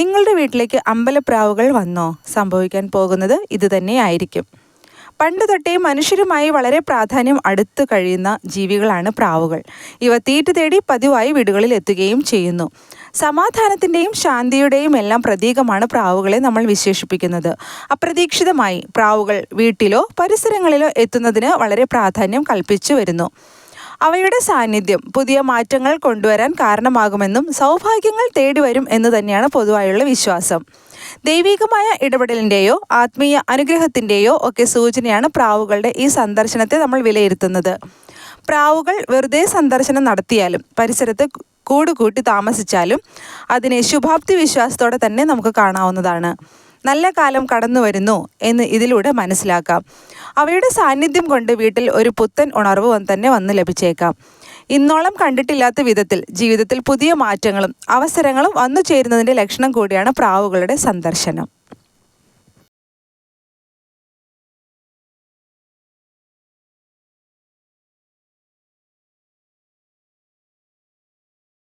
നിങ്ങളുടെ വീട്ടിലേക്ക് അമ്പലപ്രാവുകൾ വന്നോ? സംഭവിക്കാൻ പോകുന്നത് ഇത് തന്നെയായിരിക്കും. പണ്ട് തൊട്ടേ മനുഷ്യരുമായി വളരെ പ്രാധാന്യം അടുത്ത് കഴിയുന്ന ജീവികളാണ് പ്രാവുകൾ. ഇവ തീറ്റ തേടി പതിവായി വീടുകളിൽ എത്തുകയും ചെയ്യുന്നു. സമാധാനത്തിന്റെയും ശാന്തിയുടെയും എല്ലാം പ്രതീകമാണ് പ്രാവുകളെ നമ്മൾ വിശേഷിപ്പിക്കുന്നത്. അപ്രതീക്ഷിതമായി പ്രാവുകൾ വീട്ടിലോ പരിസരങ്ങളിലോ എത്തുന്നതിന് വളരെ പ്രാധാന്യം കൽപ്പിച്ചു വരുന്നു. അവയുടെ സാന്നിധ്യം പുതിയ മാറ്റങ്ങൾ കൊണ്ടുവരാൻ കാരണമാകുമെന്നും സൗഭാഗ്യങ്ങൾ തേടി വരും എന്ന് തന്നെയാണ് പൊതുവായുള്ള വിശ്വാസം. ദൈവികമായ ഇടപെടലിന്റെയോ ആത്മീയ അനുഗ്രഹത്തിന്റെയോ ഒക്കെ സൂചനയാണ് പ്രാവുകളുടെ ഈ സന്ദർശനത്തെ നമ്മൾ വിലയിരുത്തുന്നത്. പ്രാവുകൾ വെറുതെ സന്ദർശനം നടത്തിയാലും പരിസരത്ത് കൂടുകൂട്ടി താമസിച്ചാലും അതിനെ ശുഭാപ്തി വിശ്വാസത്തോടെ തന്നെ നമുക്ക് കാണാവുന്നതാണ്. നല്ല കാലം കടന്നു വരുന്നു എന്ന് ഇതിലൂടെ മനസ്സിലാക്കാം. അവയുടെ സാന്നിധ്യം കൊണ്ട് വീട്ടിൽ ഒരു പുത്തൻ ഉണർവ് തന്നെ വന്ന് ലഭിച്ചേക്കാം. ഇന്നോളം കണ്ടിട്ടില്ലാത്ത വിധത്തിൽ ജീവിതത്തിൽ പുതിയ മാറ്റങ്ങളും അവസരങ്ങളും വന്നു ചേരുന്നതിന്റെ ലക്ഷണം കൂടിയാണ് പ്രാവുകളുടെ സന്ദർശനം.